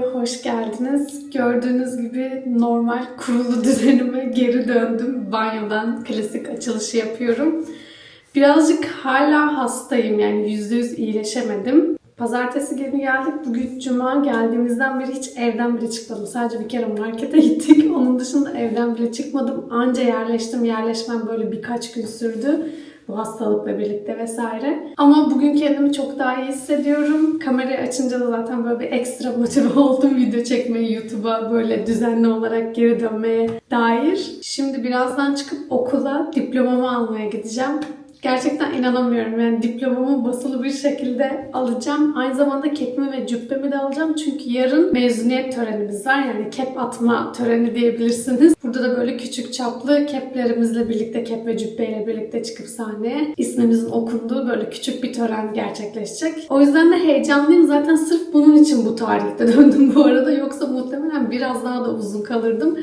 hoş geldiniz. Gördüğünüz gibi normal kurulu düzenime geri döndüm. Banyodan klasik açılışı yapıyorum. Birazcık hala hastayım yani %100 iyileşemedim. Pazartesi günü geldik. Bugün cuma geldiğimizden beri hiç evden bile çıkmadım. Sadece bir kere markete gittik. Onun dışında evden bile çıkmadım. Anca yerleştim. Yerleşmem böyle birkaç gün sürdü. Bu hastalıkla birlikte vesaire. Ama bugün kendimi çok daha iyi hissediyorum. Kamerayı açınca da zaten böyle bir ekstra motive oldum video çekmeye, YouTube'a böyle düzenli olarak geri dönmeye dair. Şimdi birazdan çıkıp okula diplomamı almaya gideceğim. Gerçekten inanamıyorum. Yani diplomamı basılı bir şekilde alacağım. Aynı zamanda kepimi ve cübbemi de alacağım. Çünkü yarın mezuniyet törenimiz var. Yani kep atma töreni diyebilirsiniz. Burada da böyle küçük çaplı keplerimizle birlikte, kep ve cübbeyle birlikte çıkıp sahneye ismimizin okunduğu böyle küçük bir tören gerçekleşecek. O yüzden de heyecanlıyım. Zaten sırf bunun için bu tarihte döndüm bu arada. Yoksa muhtemelen biraz daha da uzun kalırdım.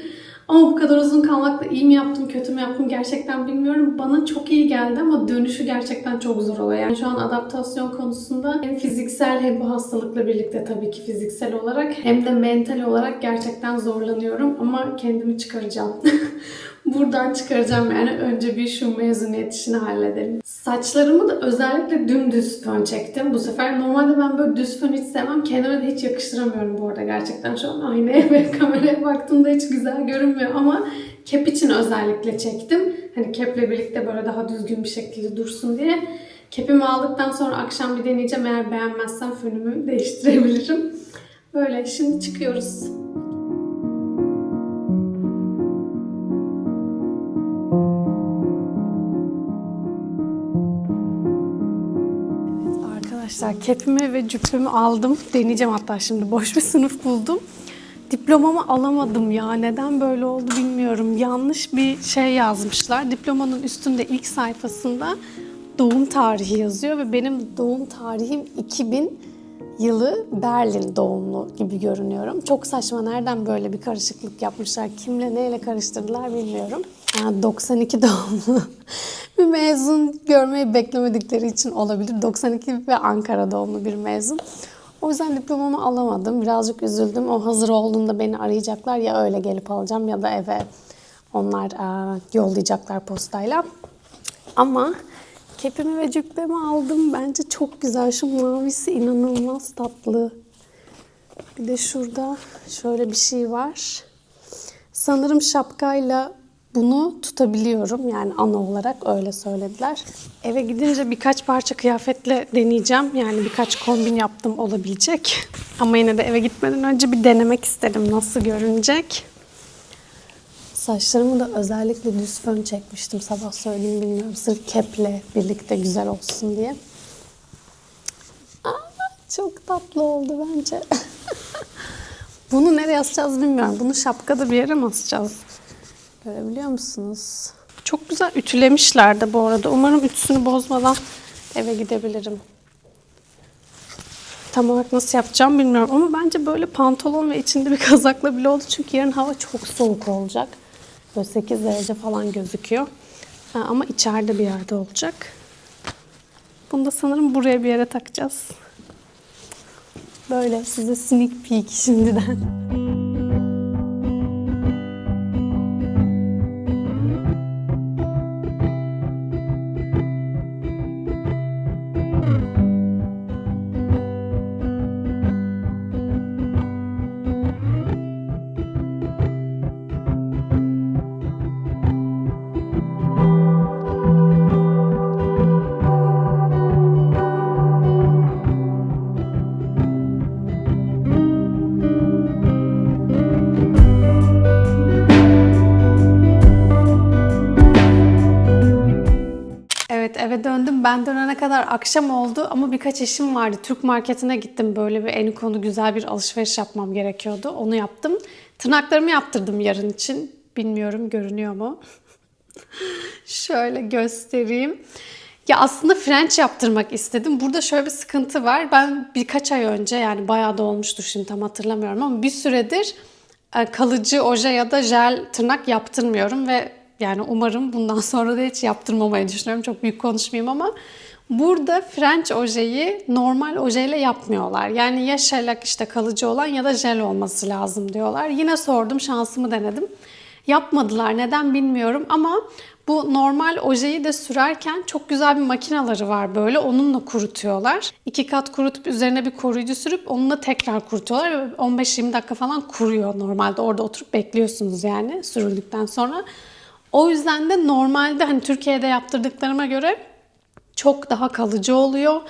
Ama bu kadar uzun kalmakla iyi mi yaptım, kötü mü yaptım gerçekten bilmiyorum. Bana çok iyi geldi ama dönüşü gerçekten çok zor oluyor. Yani şu an adaptasyon konusunda hem fiziksel hem bu hastalıkla birlikte tabii ki fiziksel olarak hem de mental olarak gerçekten zorlanıyorum. Ama kendimi çıkaracağım. Buradan çıkaracağım yani önce bir şu mezuniyet işini halledelim. Saçlarımı da özellikle dümdüz fön çektim. Bu sefer normalde ben böyle düz fön hiç sevmem. Kendime de hiç yakıştıramıyorum bu arada gerçekten. Şu an aynaya ve kameraya baktığımda hiç güzel görünmüyor ama kep için özellikle çektim. Hani keple birlikte böyle daha düzgün bir şekilde dursun diye. Kepimi aldıktan sonra akşam bir deneyeceğim. Eğer beğenmezsem fönümü değiştirebilirim. Böyle şimdi çıkıyoruz. Arkadaşlar kepimi ve cüppümü aldım. Deneyeceğim hatta şimdi. Boş bir sınıf buldum. Diplomamı alamadım ya. Neden böyle oldu bilmiyorum. Yanlış bir şey yazmışlar. Diplomanın üstünde ilk sayfasında doğum tarihi yazıyor ve benim doğum tarihim 2000 yılı Berlin doğumlu gibi görünüyorum. Çok saçma. Nereden böyle bir karışıklık yapmışlar? Kimle neyle karıştırdılar bilmiyorum. Yani 92 doğumlu bir mezun görmeyi beklemedikleri için olabilir. 92 ve Ankara doğumlu bir mezun. O yüzden diplomamı alamadım. Birazcık üzüldüm. O hazır olduğunda beni arayacaklar. Ya öyle gelip alacağım ya da eve onlar e, yollayacaklar postayla. Ama kepimi ve cübbemi aldım. Bence çok güzel. Şu mavisi inanılmaz tatlı. Bir de şurada şöyle bir şey var. Sanırım şapkayla bunu tutabiliyorum. Yani ana olarak öyle söylediler. Eve gidince birkaç parça kıyafetle deneyeceğim. Yani birkaç kombin yaptım olabilecek. Ama yine de eve gitmeden önce bir denemek istedim nasıl görünecek. Saçlarımı da özellikle düz fön çekmiştim. Sabah söyleyeyim bilmiyorum. Sırf keple birlikte güzel olsun diye. Aa, çok tatlı oldu bence. Bunu nereye asacağız bilmiyorum. Bunu şapkada bir yere mi asacağız? Görebiliyor musunuz? Çok güzel ütülemişler de bu arada. Umarım ütüsünü bozmadan eve gidebilirim. Tam olarak nasıl yapacağım bilmiyorum ama bence böyle pantolon ve içinde bir kazakla bile oldu. Çünkü yarın hava çok soğuk olacak. Böyle 8 derece falan gözüküyor. Ama içeride bir yerde olacak. Bunu da sanırım buraya bir yere takacağız. Böyle size sneak peek şimdiden. döndüm. Ben dönene kadar akşam oldu ama birkaç işim vardı. Türk marketine gittim. Böyle bir en konu güzel bir alışveriş yapmam gerekiyordu. Onu yaptım. Tırnaklarımı yaptırdım yarın için. Bilmiyorum görünüyor mu? Şöyle göstereyim. Ya aslında French yaptırmak istedim. Burada şöyle bir sıkıntı var. Ben birkaç ay önce yani bayağı da olmuştur şimdi tam hatırlamıyorum ama bir süredir e, kalıcı oje ya da jel tırnak yaptırmıyorum ve yani umarım bundan sonra da hiç yaptırmamayı düşünüyorum. Çok büyük konuşmayayım ama Burada French ojeyi normal ojeyle yapmıyorlar. Yani ya shellac işte kalıcı olan ya da jel olması lazım diyorlar. Yine sordum şansımı denedim. Yapmadılar neden bilmiyorum ama bu normal ojeyi de sürerken çok güzel bir makineleri var böyle. Onunla kurutuyorlar. İki kat kurutup üzerine bir koruyucu sürüp onunla tekrar kurutuyorlar. Ve 15-20 dakika falan kuruyor normalde. Orada oturup bekliyorsunuz yani sürüldükten sonra. O yüzden de normalde hani Türkiye'de yaptırdıklarıma göre çok daha kalıcı oluyor.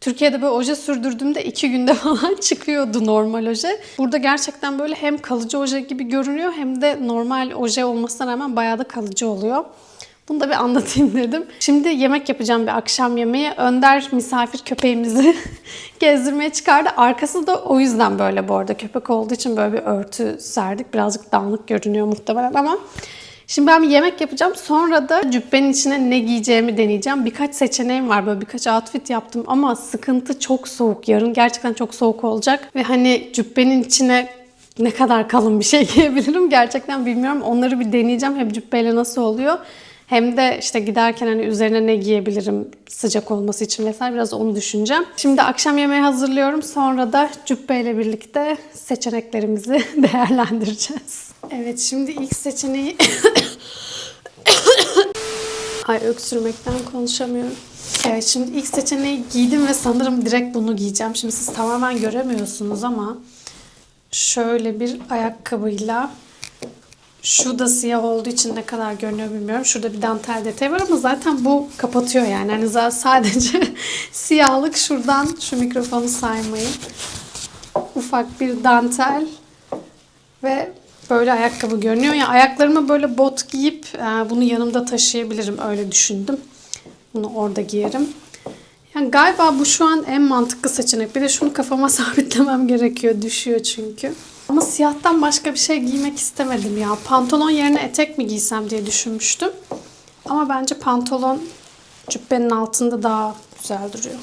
Türkiye'de böyle oje sürdürdüğümde iki günde falan çıkıyordu normal oje. Burada gerçekten böyle hem kalıcı oje gibi görünüyor hem de normal oje olmasına rağmen bayağı da kalıcı oluyor. Bunu da bir anlatayım dedim. Şimdi yemek yapacağım bir akşam yemeği. Önder misafir köpeğimizi gezdirmeye çıkardı. Arkası da o yüzden böyle bu arada. Köpek olduğu için böyle bir örtü serdik. Birazcık dağınık görünüyor muhtemelen ama Şimdi ben bir yemek yapacağım. Sonra da cübbenin içine ne giyeceğimi deneyeceğim. Birkaç seçeneğim var. Böyle birkaç outfit yaptım ama sıkıntı çok soğuk. Yarın gerçekten çok soğuk olacak. Ve hani cübbenin içine ne kadar kalın bir şey giyebilirim gerçekten bilmiyorum. Onları bir deneyeceğim. Hem cübbeyle nasıl oluyor. Hem de işte giderken hani üzerine ne giyebilirim sıcak olması için vesaire biraz onu düşüneceğim. Şimdi akşam yemeği hazırlıyorum. Sonra da cübbeyle birlikte seçeneklerimizi değerlendireceğiz. Evet şimdi ilk seçeneği... Ay öksürmekten konuşamıyorum. Evet şimdi ilk seçeneği giydim ve sanırım direkt bunu giyeceğim. Şimdi siz tamamen göremiyorsunuz ama şöyle bir ayakkabıyla şu da siyah olduğu için ne kadar görünüyor bilmiyorum. Şurada bir dantel detayı var ama zaten bu kapatıyor yani. Hani zaten sadece siyahlık şuradan şu mikrofonu saymayın. Ufak bir dantel ve böyle ayakkabı görünüyor. Yani ayaklarıma böyle bot giyip e, bunu yanımda taşıyabilirim öyle düşündüm. Bunu orada giyerim. Yani galiba bu şu an en mantıklı seçenek. Bir de şunu kafama sabitlemem gerekiyor. Düşüyor çünkü. Ama siyahtan başka bir şey giymek istemedim ya. Pantolon yerine etek mi giysem diye düşünmüştüm. Ama bence pantolon cübbenin altında daha güzel duruyor.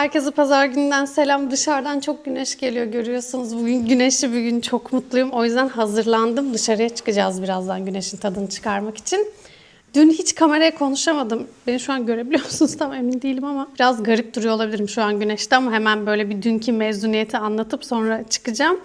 Herkese pazar gününden selam. Dışarıdan çok güneş geliyor görüyorsunuz. Bugün güneşli bir gün çok mutluyum. O yüzden hazırlandım. Dışarıya çıkacağız birazdan güneşin tadını çıkarmak için. Dün hiç kameraya konuşamadım. Beni şu an görebiliyor musunuz tam emin değilim ama biraz garip duruyor olabilirim şu an güneşte ama hemen böyle bir dünkü mezuniyeti anlatıp sonra çıkacağım.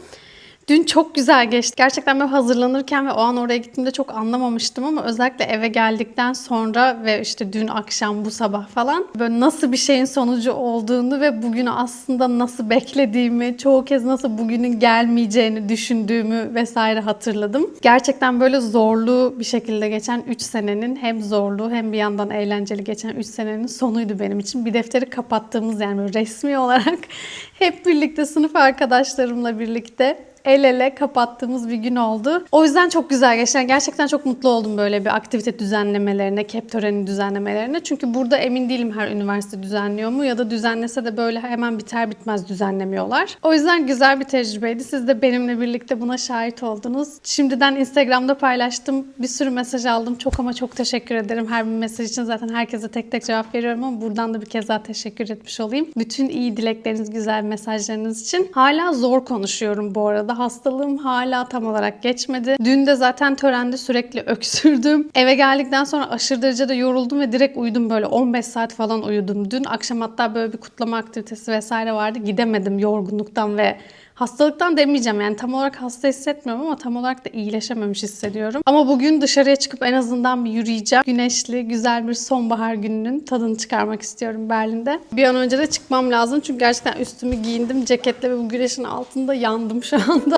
Dün çok güzel geçti. Gerçekten ben hazırlanırken ve o an oraya gittiğimde çok anlamamıştım ama özellikle eve geldikten sonra ve işte dün akşam bu sabah falan böyle nasıl bir şeyin sonucu olduğunu ve bugünü aslında nasıl beklediğimi, çoğu kez nasıl bugünün gelmeyeceğini düşündüğümü vesaire hatırladım. Gerçekten böyle zorlu bir şekilde geçen 3 senenin hem zorlu hem bir yandan eğlenceli geçen 3 senenin sonuydu benim için. Bir defteri kapattığımız yani resmi olarak hep birlikte sınıf arkadaşlarımla birlikte el ele kapattığımız bir gün oldu. O yüzden çok güzel geçti. Yani gerçekten çok mutlu oldum böyle bir aktivite düzenlemelerine, kep töreni düzenlemelerine. Çünkü burada emin değilim her üniversite düzenliyor mu ya da düzenlese de böyle hemen biter bitmez düzenlemiyorlar. O yüzden güzel bir tecrübeydi. Siz de benimle birlikte buna şahit oldunuz. Şimdiden Instagram'da paylaştım. Bir sürü mesaj aldım. Çok ama çok teşekkür ederim. Her bir mesaj için zaten herkese tek tek cevap veriyorum ama buradan da bir kez daha teşekkür etmiş olayım. Bütün iyi dilekleriniz, güzel mesajlarınız için. Hala zor konuşuyorum bu Hastalığım hala tam olarak geçmedi. Dün de zaten törende sürekli öksürdüm. Eve geldikten sonra aşırı derecede yoruldum ve direkt uyudum böyle 15 saat falan uyudum. Dün akşam hatta böyle bir kutlama aktivitesi vesaire vardı. Gidemedim yorgunluktan ve Hastalıktan demeyeceğim yani tam olarak hasta hissetmiyorum ama tam olarak da iyileşememiş hissediyorum. Ama bugün dışarıya çıkıp en azından bir yürüyeceğim. Güneşli, güzel bir sonbahar gününün tadını çıkarmak istiyorum Berlin'de. Bir an önce de çıkmam lazım çünkü gerçekten üstümü giyindim ceketle ve bu güneşin altında yandım şu anda.